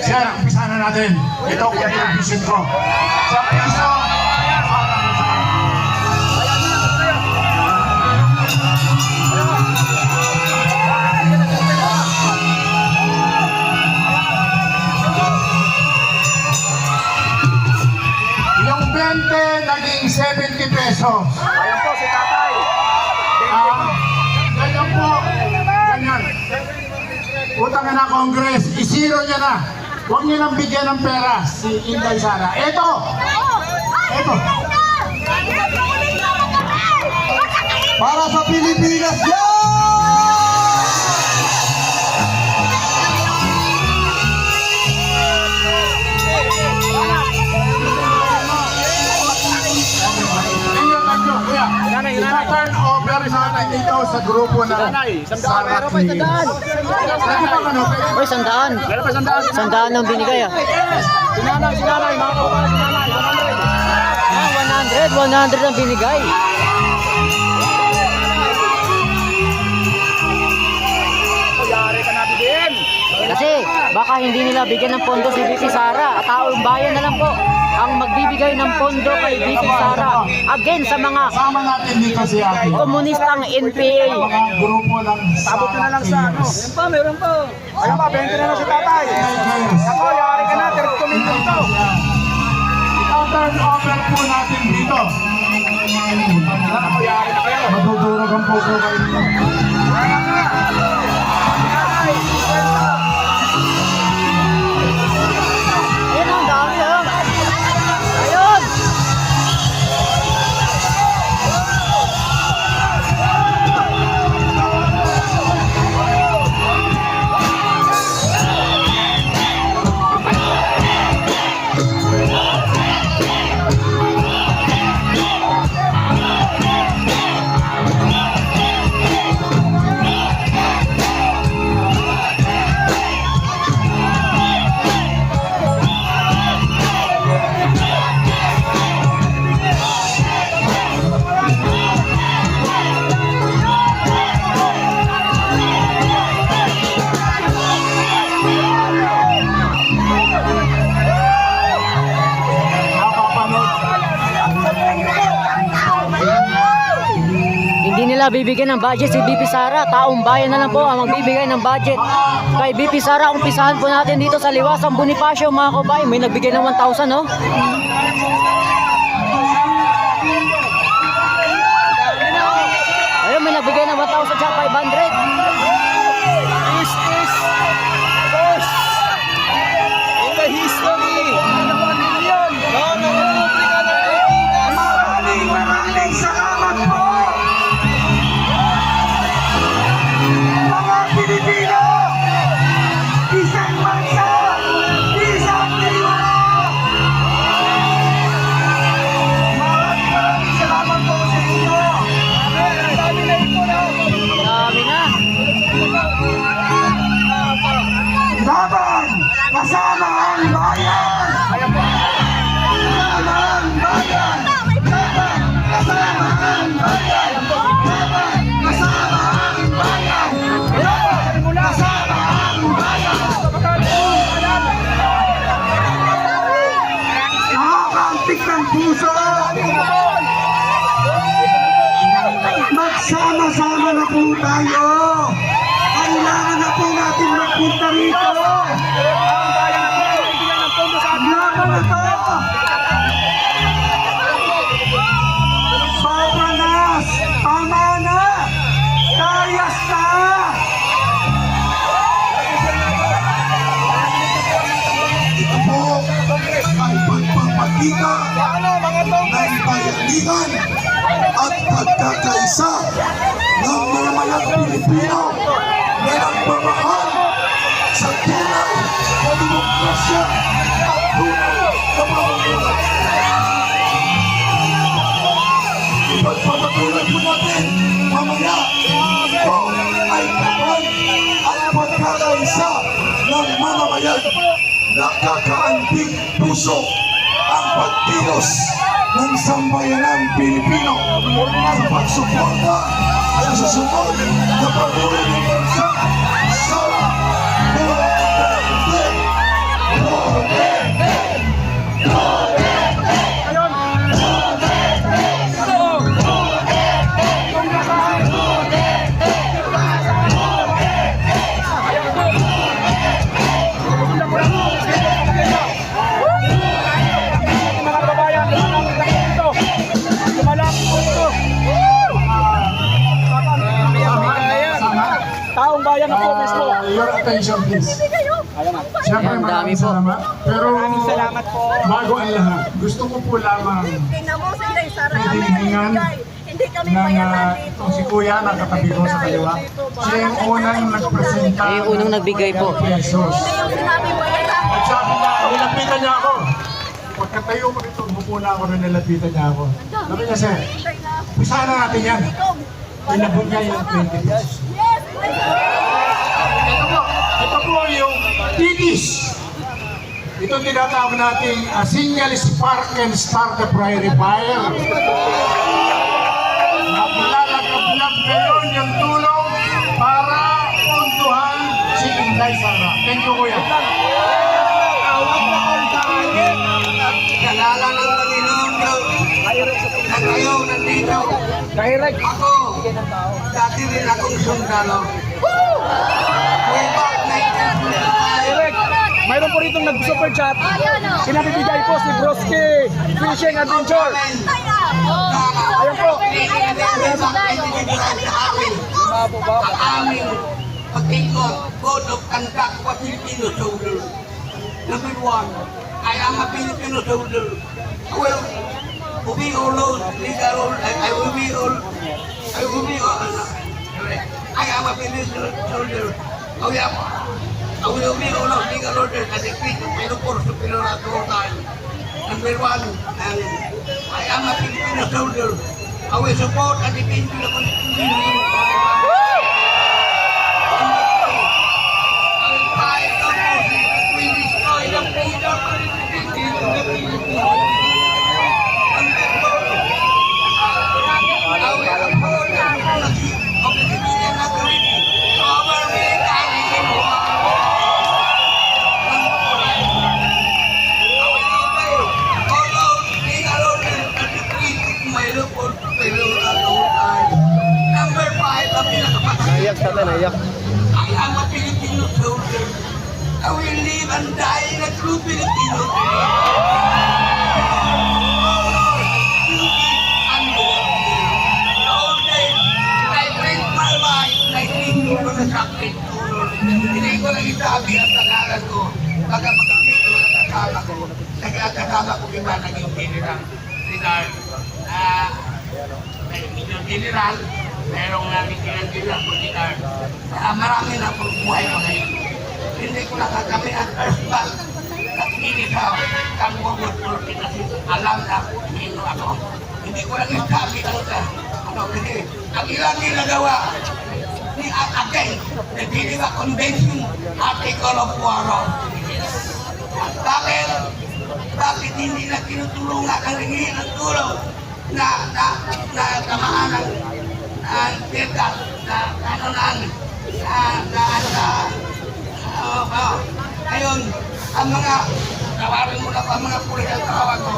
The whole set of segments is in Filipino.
Sir, umpisa na natin. Ito ang contribution ko. Sa piso, yung 20 naging 70 pesos. Ayan po si tatay. Ah, ganyan po. Ganyan. Utang na Congress, isiro niya na. Huwag niyo bigyan ng pera si Inday Sara. Ito! Ito! Para sa Pilipinas yan! Nanay, nanay. Isa-turn over natin dito sa grupo na Nanay, sandaan. Sara Meron pa Queen. sandaan. Pwede ba ano? Uy, sandaan. Sandaan. Sandaan ang binigay ah. Si nanay, si nanay. Mga kababayan, si nanay. 100. Ah, 100, 100 ang binigay. Baka hindi nila bigyan ng pondo si VP Sara. Taong bayan na lang po ang magbibigay ng pondo kay VP Sara. Again sa mga Kasama natin dito si Aki. komunistang NPA. Sabot na lang sa ano. Yan pa, meron pa. Ayan pa, 20 na lang si tatay. Ako, yari ka na. 32 million to. Ita-turn over po natin dito. Madudurog ang puso kayo Nila bibigyan ng budget si BP Sara. Taong bayan na lang po ang magbibigay ng budget. Kay BP Sara, umpisahan po natin dito sa Liwasang Bonifacio mga kabayan. May nagbigay ng 1,000 no? Ayun, may nagbigay ng 1,000 siya 500. To? ng bayanihan at pagkakaisa ng mga mayang Pilipino na nagmamahal sa tunay na demokrasya at tunay na pamumuhay. Ipagpapatuloy po natin mamaya ito ay kapal at pagkakaisa ng mamamayan nakakaanting puso ang pagkilos ng sambayanang Pilipino sa pagsuporta sa susunod na pag-uwi ng bansa sa Duterte! Duterte! Duterte! Mga bayan na po mismo. Ah, your attention please. Ayan na. Siyempre Ayan, dami maraming po. salamat. Pero Maraming salamat po. bago ang lahat, gusto ko po lamang Tingnan mo si Inday Sara Pwede kami hiningan nagbigay. Hindi kami bayaran uh, dito. itong si Kuya na katabi ko sa kaliwa. Siya yung unang nagpresenta. Siya yung unang nagbigay po. pesos. Yan. At sabi niya, nilapitan niya ako. Pagkatayo ko rito, umupo na ako na nilapitan niya ako. Sabi niya, sir, Inday na. usahan na natin yan. Pinabot niya yung 20 pesos. Ito po, ito po yung titis. Ito tinatawag natin uh, single spark and start the prairie fire. Naglalagablab ngayon yung tulong para puntuhan si Inday Sara. Thank you, Kuya. Direct. Ako, dati rin akong sundalo. Way back 1995. Direct. Mayroon po rito nag-super chat. Pinabibigay po si Broski Fishing Adventure. Ayan po. Ang aming pag-ikot, code of conduct for Filipino soldiers. Number one, I am a Filipino soldier. I will obey all laws, I I will be all, I will be all, I am a Filipino soldier. Oh yeah, I will obey all laws, legal orders, and the creed of my force superior at all times. Number one, and I am a Filipino soldier. I will support and defend the Constitution. I Am a Filipino soldier. I will live and die in a true Filipino. Hindi ko lang isabi ang pangalan ko. Baka makikita ko ang kasama ko. Nagkakasama ko iba naging general. General. Ah, yung general, merong namin general ko general. Ah, marami na po buhay ko ngayon. Hindi ko nakakami ang first ball. Hindi ka kang bukod ko kasi alam na sino ako. Hindi ko lang isabi ang sa ano kasi ang ilang ginagawa ni Again, the Geneva Convention, Article of War of Bakit? Bakit hindi na tinutulungan ang ringi ng tulong na na na tamaan ng ang pirkat na ano ng na na na oh, oh. Ngayon, ang mga tawarin mo na pa ang mga pulis ang tawag ko,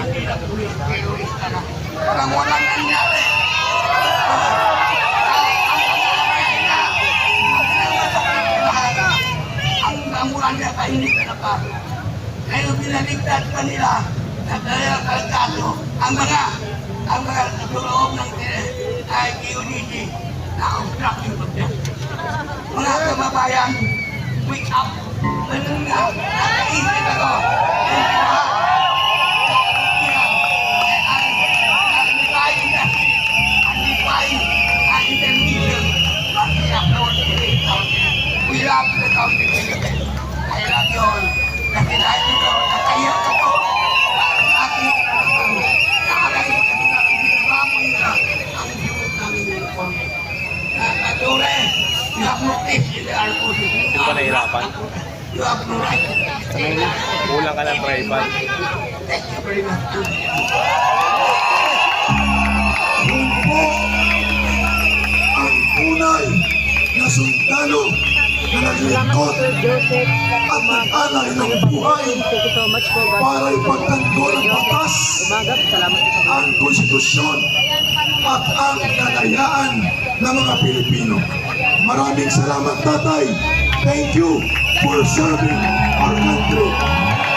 hindi na pulis, terorista na. Parang walang nangyari. Niya pa hindi ka napasok. Ngayon binaligtad pa nila na dahil ang kalkado, ang mga ang mga loob ng ay kiyunigi na ang truck yung pagdya. Mga kababayan, wake up! Manungan! Nakaisip ako! I love you all. Katore, you have no place in the forces. Hindi ba nahirapan? You have no right. Kulang ka ng tribal. Thank you very much. Yun po ang tunay na sundalo na naglingkod at nag-alay ng buhay para ipagtanggol ang batas, ang konstitusyon at ang kalayaan ng mga Pilipino. Maraming salamat tatay. Thank you for serving our country.